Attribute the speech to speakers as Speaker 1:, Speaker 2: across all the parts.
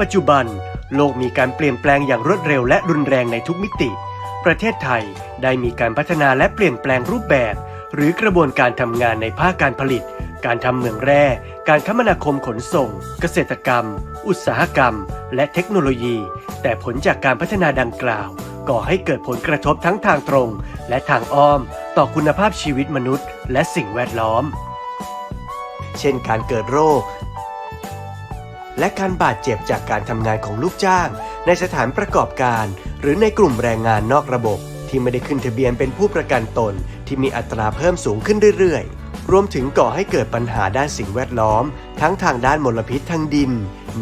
Speaker 1: ปัจจุบัน โลกมีการเปลี่ยนแปลงอย่างรวดเร็วและรุนแรงในทุกมิติ ประเทศไทยได้มีการพัฒนาและเปลี่ยนแปลงรูปแบบ หรือกระบวนการทำงานในภาคการผลิต การทำเมืองแร่ การคมนาคมขนส่ง เกษตรกรรม อุตสาหกรรม และเทคโนโลยี แต่ผลจากการพัฒนาดังกล่าวก่อให้เกิดผลกระทบทั้งทางตรง และทางอ้อม ต่อคุณภาพชีวิตมนุษย์ และสิ่งแวดล้อม เช่นการเกิดโรค และการบาดเจ็บจากการทำงานของลูกจ้าง ในสถานประกอบการ หรือในกลุ่มแรงงานนอกระบบ ที่ไม่ได้ขึ้นทะเบียนเป็นผู้ประกันตน ที่มีอัตราเพิ่มสูงขึ้นเรื่อยๆ รวมถึงก่อให้เกิดปัญหาด้านสิ่งแวดล้อม ทั้งทางด้านมลพิษทางดิน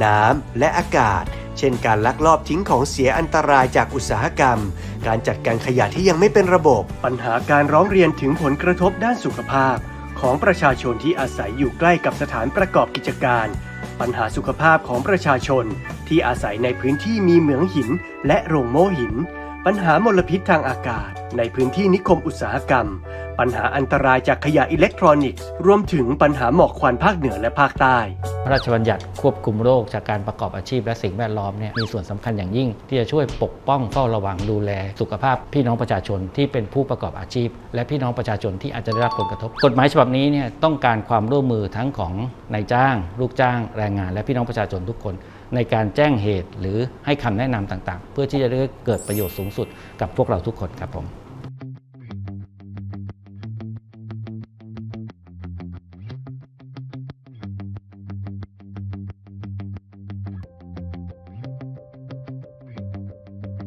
Speaker 1: น้ำ และอากาศ เช่นการลักลอบทิ้งของเสียอันตรายจากอุตสาหกรรม การจัดการขยะที่ยังไม่เป็นระบบ ปัญหาการร้องเรียนถึงผลกระทบด้านสุขภาพ ของประชาชนที่อาศัยอยู่ใกล้กับสถานประกอบกิจการ ปัญหาสุขภาพของประชาชน ที่อาศัยในพื้นที่มีเหมืองหิน และโรงโม่หิน ปัญหามลพิษทางอากาศ ในพื้นที่นิคมอุตสาหกรรม ปัญหาอันตรายจากขยะอิเล็กทรอนิกส์ รวมถึงปัญหาหมอกควันภาคเหนือและภาคใต้
Speaker 2: พระราชบัญญัติควบคุมโรคจากการประกอบอาชีพและสิ่งแวดล้อมเนี่ยมีส่วนสำคัญอย่างยิ่ง ที่จะช่วยปกป้องเฝ้าระวังดูแล สุขภาพพี่น้องประชาชนที่เป็นผู้ประกอบอาชีพ และพี่น้องประชาชนที่อาจจะได้รับผลกระทบ กฎหมายฉบับนี้เนี่ยต้องการความร่วมมือทั้งของนายจ้าง ลูกจ้าง แรงงาน และพี่น้องประชาชนทุกคน ในการแจ้งเหตุหรือให้คำแนะนำต่างๆ เพื่อที่จะได้เกิดประโยชน์สูงสุดกับพวกเราทุกคนครับผม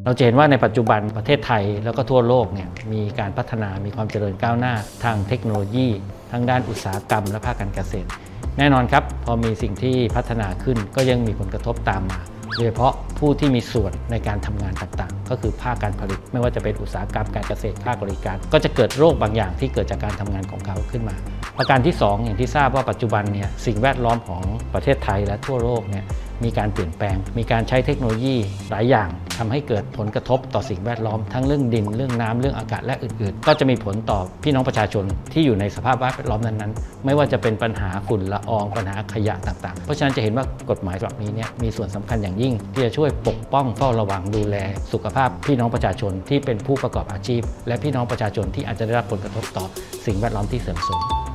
Speaker 2: เราจะเห็นว่าในปัจจุบันประเทศไทยแล้วก็ทั่วโลกเนี่ยมีการพัฒนามีความเจริญก้าวหน้าทางเทคโนโลยีทั้งด้านอุตสาหกรรม และภาคการเกษตร แน่นอนครับ พอมีสิ่งที่พัฒนาขึ้นก็ยังมีผลกระทบตามมา โดยเฉพาะผู้ที่มีส่วนในการทำงานต่างๆ ก็คือภาคการผลิต ไม่ว่าจะเป็นอุตสาหกรรมการเกษตรภาคบริการ ก็จะเกิดโรคบางอย่างที่เกิดจากการทำงานของเขาขึ้นมา ประการที่ 2 อย่างที่ทราบว่าปัจจุบันเนี่ยสิ่งแวดล้อมของประเทศไทยและทั่วโลกเนี่ย มีการเปลี่ยนแปลง มีการใช้เทคโนโลยีหลายอย่างทำให้เกิดผลกระทบต่อสิ่งแวดล้อม ทั้งเรื่องดินเรื่องน้ำเรื่องอากาศและอื่นๆ ก็จะมีผลต่อพี่น้องประชาชนที่อยู่ในสภาพแวดล้อมนั้นๆ ไม่ว่าจะเป็นปัญหาฝุ่นละอองปัญหาขยะต่างๆ เพราะฉะนั้นจะเห็นว่ากฎหมายฉบับนี้เนี่ยมีส่วนสำคัญอย่างยิ่ง ที่จะช่วยปกป้องเฝ้าระวังดูแล สุขภาพพี่น้องประชาชนที่เป็นผู้ประกอบอาชีพ และพี่น้องประชาชนที่อาจจะได้รับผลกระทบต่อสิ่งแวดล้อมที่เสื่อมโทรม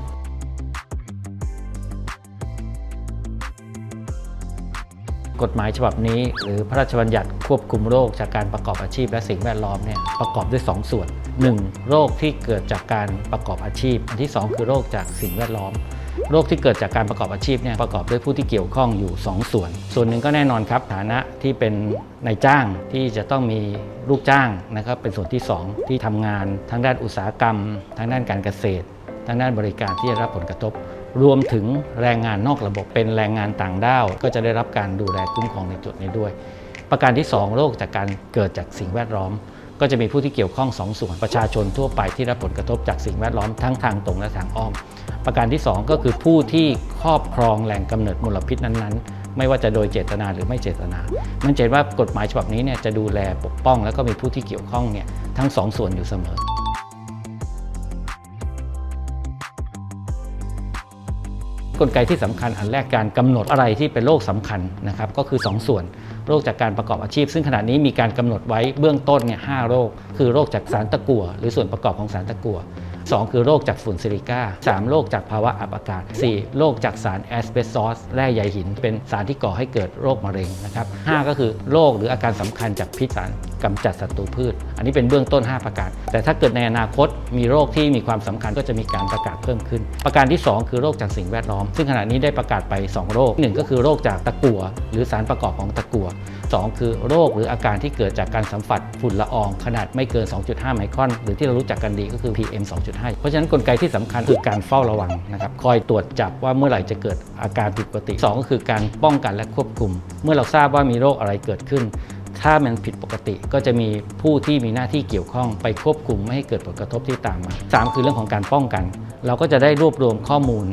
Speaker 2: กฎหมายฉบับนี้ หรือพระราชบัญญัติควบคุมโรคจากการประกอบอาชีพและสิ่งแวดล้อมเนี่ยประกอบด้วย 2 ส่วน 1. โรคที่เกิดจากการประกอบอาชีพ อันที่ 2 คือโรคจากสิ่งแวดล้อมโรคที่เกิดจากการประกอบอาชีพเนี่ยประกอบด้วยผู้ที่เกี่ยวข้องอยู่ 2 ส่วน ส่วนหนึ่งก็แน่นอนครับฐานะที่เป็นนายจ้างที่จะต้องมีลูกจ้างนะครับเป็นส่วนที่ 2 ที่ทำงานทางด้านอุตสาหกรรมทางด้านการเกษตร ทางด้านบริการที่จะรับผลกระทบ รวมถึงแรงงานนอกระบบเป็นแรงงานต่างด้าว ก็จะได้รับการดูแลคุ้มครองในจุดนี้ด้วย ประการที่ 2 โรคจากการเกิดจากสิ่งแวดล้อม ก็จะมีผู้ที่เกี่ยวข้อง 2ส่วนประชาชนทั่วไปที่รับผลกระทบจากสิ่งแวดล้อมทั้งทางตรงและทางอ้อม ประการที่ 2 ก็คือผู้ที่ครอบครองแหล่งกำเนิดมลพิษนั้นๆไม่ว่าจะโดยเจตนาหรือไม่เจตนา มันจะเห็นว่ากฎหมายฉบับนี้เนี่ยจะดูแลปกป้อง แล้วก็มีผู้ที่เกี่ยวข้องเนี่ยทั้งสองส่วนอยู่เสมอ กลไกที่สำคัญอันแรกการกำหนดอะไรที่เป็นโรคสำคัญนะครับก็คือ 2 ส่วนโรคจากการประกอบอาชีพ ซึ่งขณะนี้มีการกำหนดไว้เบื้องต้นเนี่ยหโรค คือโรคจากสารตะกั่วหรือส่วนประกอบของสารตะกั่ว2 คือโรคจากฝุ่นซิลิก้า 3 โรคจากภาวะอับอากาศ 4 โรคจากสารแอสเบสซอสแร่ใยหิน เป็นสารที่ก่อให้เกิดโรคมะเร็งนะครับ5ก็คือโรคหรืออาการสำคัญจากพิษสาร กำจัดศัตรูพืช อันนี้เป็นเบื้องต้น 5 ประการ แต่ถ้าเกิดในอนาคตมีโรคที่มีความสำคัญก็จะมีการประกาศเพิ่มขึ้น ประการที่ 2 คือโรคจากสิ่งแวดล้อม ซึ่งขณะนี้ได้ประกาศไป 2 โรค 1 ก็คือโรคจากตะกั่วหรือสารประกอบของตะกั่ว 2 คือโรคหรืออาการที่เกิดจากการสัมผัสฝุ่นละออง ขนาดไม่เกิน 2.5 ไมครอน หรือที่เรารู้จักกันดีก็คือ PM 2.5 เพราะฉะนั้นกลไกที่สำคัญคือการเฝ้าระวังนะครับคอยตรวจจับว่าเมื่อไหร่จะเกิดอาการผิดปกติ 2 ก็คือการป้องกันและควบคุม เมื่อเราทราบว่ามีโรคอะไรเกิดขึ้น ถ้ามันผิดปกติก็จะมีผู้ที่มีหน้าที่เกี่ยวข้องไปควบคุมไม่ให้เกิดผลกระทบที่ตามมา 3 คือเรื่องของการป้องกัน เราก็จะได้รวบรวมข้อมูล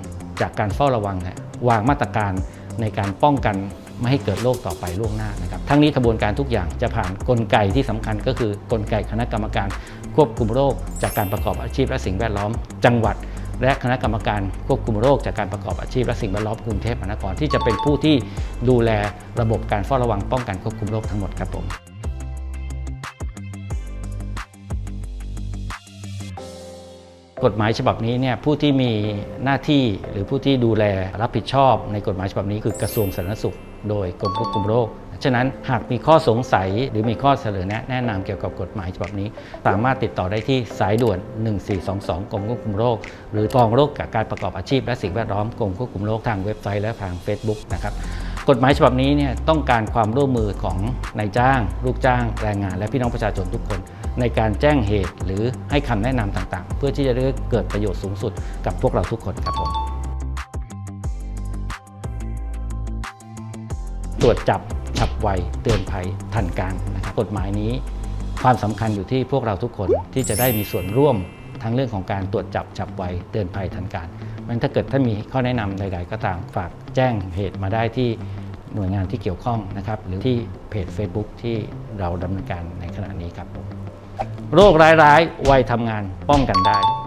Speaker 2: จากการเฝ้าระวังวางมาตรการในการป้องกันไม่ให้เกิดโรคต่อไปล่วงหน้านะครับทั้งนี้กระบวนการทุกอย่างจะผ่านนกลไกที่สำคัญก็คือกลไกคณะกรรมการควบคุมโรค จากการประกอบอาชีพและสิ่งแวดล้อมจังหวัด และคณะกรรมการควบคุมโรคจากการประกอบอาชีพและสิ่งแวดล้อมกรุงเทพมหานครที่จะเป็นผู้ที่ดูแลระบบการเฝ้าระวังป้องกันควบคุมโรคทั้งหมดครับผมกฎหมายฉบับนี้เนี่ยผู้ที่มีหน้าที่หรือผู้ที่ดูแลรับผิดชอบในกฎหมายฉบับนี้คือกระทรวงสาธารณสุข โดยกรมควบคุมโรค ฉะนั้นหากมีข้อสงสัยหรือมีข้อเสนอแนะแนะนำเกี่ยวกับกฎหมายฉบับนี้ สามารถติดต่อได้ที่สายด่วน 1422 กรมควบคุมโรค หรือกองโรคกับการประกอบอาชีพและสิ่งแวดล้อมกรมควบคุมโรคทางเว็บไซต์และทาง Facebook นะครับกฎหมายฉบับนี้เนี่ยต้องการความร่วมมือของนายจ้าง ลูกจ้าง แรงงาน และพี่น้องประชาชนทุกคน ในการแจ้งเหตุหรือให้คำแนะนำต่างๆ เพื่อที่จะได้เกิดประโยชน์สูงสุดกับพวกเราทุกคนครับผมตรวจจับฉับ ไวเตือนภัยทันการนะครับกฎหมายนี้ ความสำคัญอยู่ที่พวกเราทุกคนที่จะได้มีส่วนร่วมทั้งเรื่องของการตรวจจับฉับไวเตือนภัยทันการมันถ้าเกิดถ้ามีข้อแนะนำใด ๆ ก็ตามฝากแจ้งเหตุมาได้ที่หน่วยงานที่เกี่ยวข้องนะครับ หรือที่เพจ Facebook ที่เราดำเนินการในขณะนี้ครับ โรคร้ายๆวัยทำงานป้องกันได้